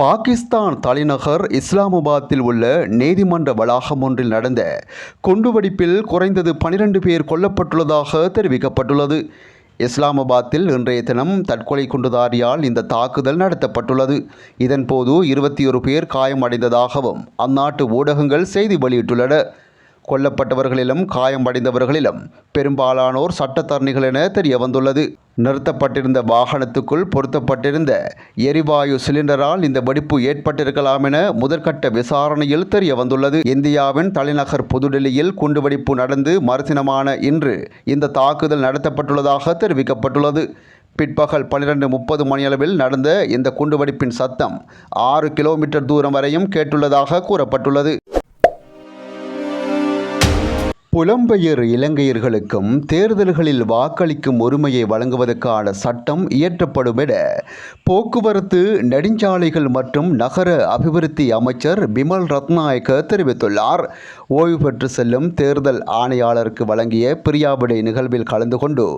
பாகிஸ்தான் தலைநகர் இஸ்லாமாபாத்தில் உள்ள நீதிமன்ற வளாகம் ஒன்றில் நடந்த குண்டுவெடிப்பில் குறைந்தது பனிரெண்டு பேர் கொல்லப்பட்டுள்ளதாக தெரிவிக்கப்பட்டுள்ளது. இஸ்லாமாபாத்தில் இன்றைய தினம் தற்கொலை குண்டுதாரியால் இந்த தாக்குதல் நடத்தப்பட்டுள்ளது. இதன்போது இருபத்தி ஒரு பேர் காயமடைந்ததாகவும் அந்நாட்டு ஊடகங்கள் செய்தி வெளியிட்டுள்ளன. கொல்லப்பட்டவர்களிலும் காயமடைந்தவர்களிலும் பெரும்பாலானோர் சட்டத்தரணிகள் என தெரிய வந்துள்ளது நிறுத்தப்பட்டிருந்த வாகனத்துக்குள் பொருத்தப்பட்டிருந்த எரிவாயு சிலிண்டரால் இந்த வெடிப்பு ஏற்பட்டிருக்கலாம் என முதற்கட்ட விசாரணையில் தெரிய வந்துள்ளது இந்தியாவின் தலைநகர் புதுடெல்லியில் குண்டுவெடிப்பு நடந்து மறுதினமான இன்று இந்த தாக்குதல் நடத்தப்பட்டுள்ளதாக தெரிவிக்கப்பட்டுள்ளது. பிற்பகல் பன்னிரண்டு முப்பது மணியளவில் நடந்த இந்த குண்டுவெடிப்பின் சத்தம் ஆறு கிலோமீட்டர் தூரம் வரையும் கேட்டுள்ளதாக கூறப்பட்டுள்ளது. புலம்பெயர் இலங்கையர்களுக்கும் தேர்தல்களில் வாக்களிக்கும் உரிமையை வழங்குவதற்கான சட்டம் இயற்றப்படும் என போக்குவரத்து நெடுஞ்சாலைகள் மற்றும் நகர அபிவிருத்தி அமைச்சர் பிமல் ரத்நாயக்க தெரிவித்துள்ளார். ஓய்வு பெற்று செல்லும் தேர்தல் ஆணையாளருக்கு வழங்கிய பிரியாவிடை நிகழ்வில் கலந்து கொண்டு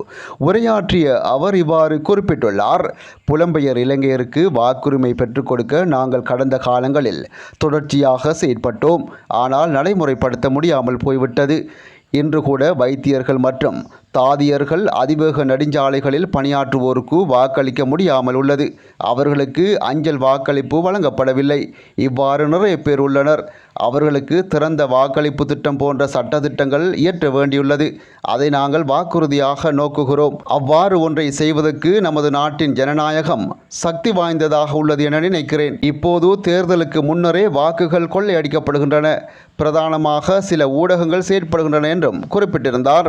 உரையாற்றிய அவர் இவ்வாறு குறிப்பிட்டுள்ளார். புலம்பெயர் இலங்கையருக்கு வாக்குரிமை பெற்றுக் கொடுக்க நாங்கள் கடந்த காலங்களில் தொடர்ச்சியாக செயற்பட்டோம். ஆனால் நடைமுறைப்படுத்த முடியாமல் போய்விட்டது. இன்று கூட வைத்தியர்கள் மற்றும் தாதியர்கள் அதிவேக நெடுஞ்சாலைகளில் பணியாற்றுவோருக்கு வாக்களிக்க முடியாமல் உள்ளது. அவர்களுக்கு அஞ்சல் வாக்களிப்பு வழங்கப்படவில்லை. இவ்வாறு நிறைய பேர் உள்ளனர். அவர்களுக்கு திறந்த வாக்களிப்பு திட்டம் போன்ற சட்டத்திட்டங்கள் இயற்ற வேண்டியுள்ளது. அதை நாங்கள் வாக்குறுதியாக நோக்குகிறோம். அவ்வாறு ஒன்றை செய்வதற்கு நமது நாட்டின் ஜனநாயகம் சக்தி வாய்ந்ததாக உள்ளது என நினைக்கிறேன். இப்போது தேர்தலுக்கு முன்னரே வாக்குகள் கொள்ளையடிக்கப்படுகின்றன. பிரதானமாக சில ஊடகங்கள் செயற்படுகின்றன என்றும் குறிப்பிட்டிருந்தார்.